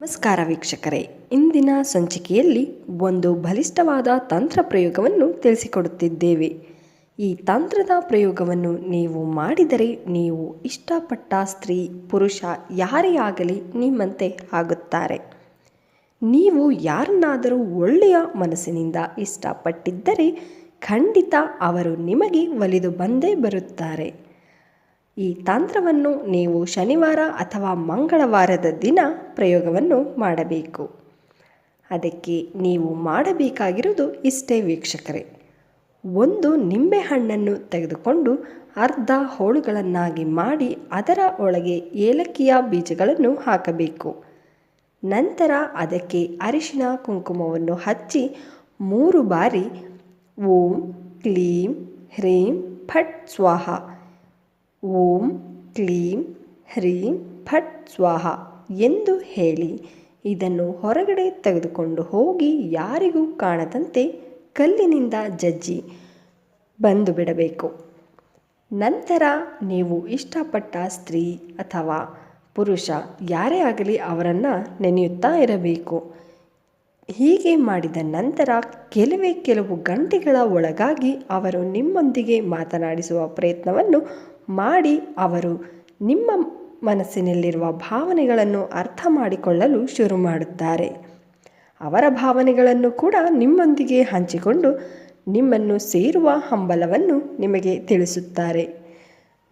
ನಮಸ್ಕಾರ ವೀಕ್ಷಕರೇ. ಇಂದಿನ ಸಂಚಿಕೆಯಲ್ಲಿ ಒಂದು ಬಲಿಷ್ಠವಾದ ತಂತ್ರ ಪ್ರಯೋಗವನ್ನು ತಿಳಿಸಿಕೊಡುತ್ತಿದ್ದೇವೆ. ಈ ತಂತ್ರದ ಪ್ರಯೋಗವನ್ನು ನೀವು ಮಾಡಿದರೆ ನೀವು ಇಷ್ಟಪಟ್ಟ ಸ್ತ್ರೀ, ಪುರುಷ ಯಾರೇ ಆಗಲಿ ನಿಮ್ಮಂತೆ ಆಗುತ್ತಾರೆ. ನೀವು ಯಾರನ್ನಾದರೂ ಒಳ್ಳೆಯ ಮನಸ್ಸಿನಿಂದ ಇಷ್ಟಪಟ್ಟಿದ್ದರೆ ಖಂಡಿತ ಅವರು ನಿಮಗೆ ಒಲಿದು ಬಂದೇ ಬರುತ್ತಾರೆ. ಈ ತಂತ್ರವನ್ನು ನೀವು ಶನಿವಾರ ಅಥವಾ ಮಂಗಳವಾರದ ದಿನ ಪ್ರಯೋಗವನ್ನು ಮಾಡಬೇಕು. ಅದಕ್ಕೆ ನೀವು ಮಾಡಬೇಕಾಗಿರುವುದು ಇಷ್ಟೇ ವೀಕ್ಷಕರೇ. ಒಂದು ನಿಂಬೆಹಣ್ಣನ್ನು ತೆಗೆದುಕೊಂಡು ಅರ್ಧ ಹೋಳುಗಳನ್ನಾಗಿ ಮಾಡಿ ಅದರ ಒಳಗೆ ಏಲಕ್ಕಿಯ ಬೀಜಗಳನ್ನು ಹಾಕಬೇಕು. ನಂತರ ಅದಕ್ಕೆ ಅರಿಶಿನ ಕುಂಕುಮವನ್ನು ಹಚ್ಚಿ ಮೂರು ಬಾರಿ ಓಂ, ಕ್ಲೀಂ, ಹ್ರೀಂ, ಫಟ್, ಸ್ವಾಹ ಓಂ, ಕ್ಲೀಂ, ಹ್ರೀಂ, ಫಟ್, ಸ್ವಾಹ ಎಂದು ಹೇಳಿ ಇದನ್ನು ಹೊರಗಡೆ ತೆಗೆದುಕೊಂಡು ಹೋಗಿ ಯಾರಿಗೂ ಕಾಣದಂತೆ ಕಲ್ಲಿನಿಂದ ಜಜ್ಜಿ ಬಂದು ಬಿಡಬೇಕು. ನಂತರ ನೀವು ಇಷ್ಟಪಟ್ಟ ಸ್ತ್ರೀ ಅಥವಾ ಪುರುಷ ಯಾರೇ ಆಗಲಿ ಅವರನ್ನು ನೆನೆಯುತ್ತಾ ಇರಬೇಕು. ಹೀಗೆ ಮಾಡಿದ ನಂತರ ಕೆಲವೇ ಕೆಲವು ಗಂಟೆಗಳ ಒಳಗಾಗಿ ಅವರು ನಿಮ್ಮೊಂದಿಗೆ ಮಾತನಾಡಿಸುವ ಪ್ರಯತ್ನವನ್ನು ಮಾಡಿ ಅವರು ನಿಮ್ಮ ಮನಸ್ಸಿನಲ್ಲಿರುವ ಭಾವನೆಗಳನ್ನು ಅರ್ಥ ಮಾಡಿಕೊಳ್ಳಲು ಶುರು ಮಾಡುತ್ತಾರೆ. ಅವರ ಭಾವನೆಗಳನ್ನು ಕೂಡ ನಿಮ್ಮೊಂದಿಗೆ ಹಂಚಿಕೊಂಡು ನಿಮ್ಮನ್ನು ಸೇರುವ ಹಂಬಲವನ್ನು ನಿಮಗೆ ತಿಳಿಸುತ್ತಾರೆ.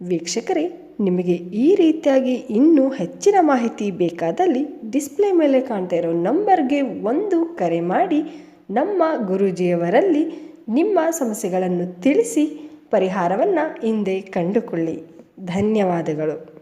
ವೀಕ್ಷಕರೇ, ನಿಮಗೆ ಈ ರೀತಿಯಾಗಿ ಇನ್ನೂ ಹೆಚ್ಚಿನ ಮಾಹಿತಿ ಬೇಕಾದಲ್ಲಿ ಡಿಸ್ಪ್ಲೇ ಮೇಲೆ ಕಾಣ್ತಾ ಇರೋ ನಂಬರ್ಗೆ ಒಂದು ಕರೆ ಮಾಡಿ ನಮ್ಮ ಗುರೂಜಿಯವರಲ್ಲಿ ನಿಮ್ಮ ಸಮಸ್ಯೆಗಳನ್ನು ತಿಳಿಸಿ ಪರಿಹಾರವನ್ನು ಹಿಂದೆ ಕಂಡುಕೊಳ್ಳಿ. ಧನ್ಯವಾದಗಳು.